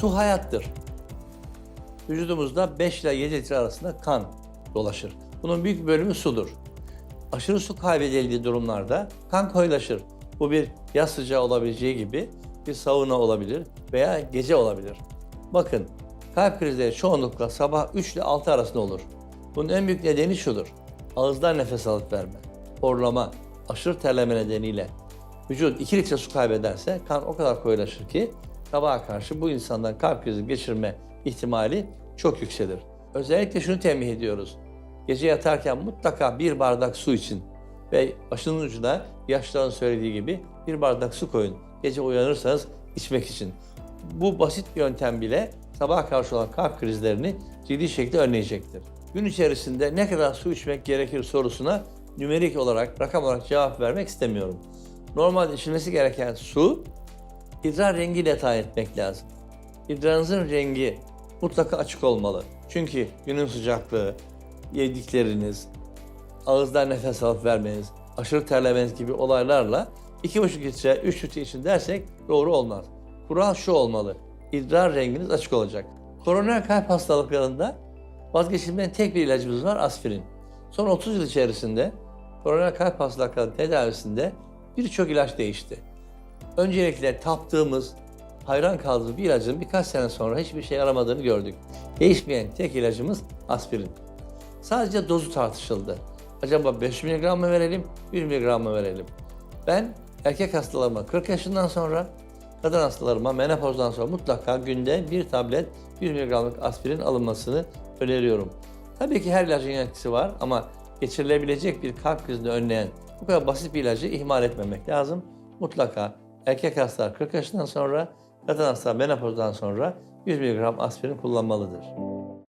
Su hayattır. Vücudumuzda 5 ile 7 litre arasında kan dolaşır. Bunun büyük bir bölümü sudur. Aşırı su kaybedildiği durumlarda kan koyulaşır. Bu bir yaz sıcağı olabileceği gibi bir sauna olabilir veya gece olabilir. Bakın kalp krizleri çoğunlukla sabah 3 ile 6 arasında olur. Bunun en büyük nedeni şudur. Ağızdan nefes alıp verme, horlama, aşırı terleme nedeniyle vücut 2 litre su kaybederse kan o kadar koyulaşır ki sabaha karşı bu insandan kalp krizi geçirme ihtimali çok yükselir. Özellikle şunu tembih ediyoruz. Gece yatarken mutlaka bir bardak su için ve başının ucuna yaşlıların söylediği gibi bir bardak su koyun. Gece uyanırsanız içmek için. Bu basit bir yöntem bile sabah karşı olan kalp krizlerini ciddi şekilde önleyecektir. Gün içerisinde ne kadar su içmek gerekir sorusuna nümerik olarak, rakam olarak cevap vermek istemiyorum. Normalde içilmesi gereken su, idrar rengiyle tayin etmek lazım. İdrarınızın rengi mutlaka açık olmalı. Çünkü günün sıcaklığı, yedikleriniz, ağızdan nefes alıp vermeniz, aşırı terlemeniz gibi olaylarla 2,5 litre, 3 litre için dersek doğru olmaz. Kural şu olmalı, idrar renginiz açık olacak. Koroner kalp hastalıklarında vazgeçilmeyen tek bir ilacımız var, aspirin. Son 30 yıl içerisinde koroner kalp hastalıkları tedavisinde birçok ilaç değişti. Öncelikle taptığımız, hayran kaldığımız bir ilacın birkaç sene sonra hiçbir şey yaramadığını gördük. Değişmeyen tek ilacımız aspirin. Sadece dozu tartışıldı. Acaba 5 mg mı verelim, 1 mg mı verelim? Ben erkek hastalarıma 40 yaşından sonra, kadın hastalarıma menopozdan sonra mutlaka günde bir tablet 1 mg'lık aspirin alınmasını öneriyorum. Tabii ki her ilacın etkisi var ama geçirilebilecek bir kalp krizini önleyen bu kadar basit bir ilacı ihmal etmemek lazım. Mutlaka erkek hastalar 40 yaşından sonra, kadın hastalar menopozdan sonra 100 mg aspirin kullanmalıdır.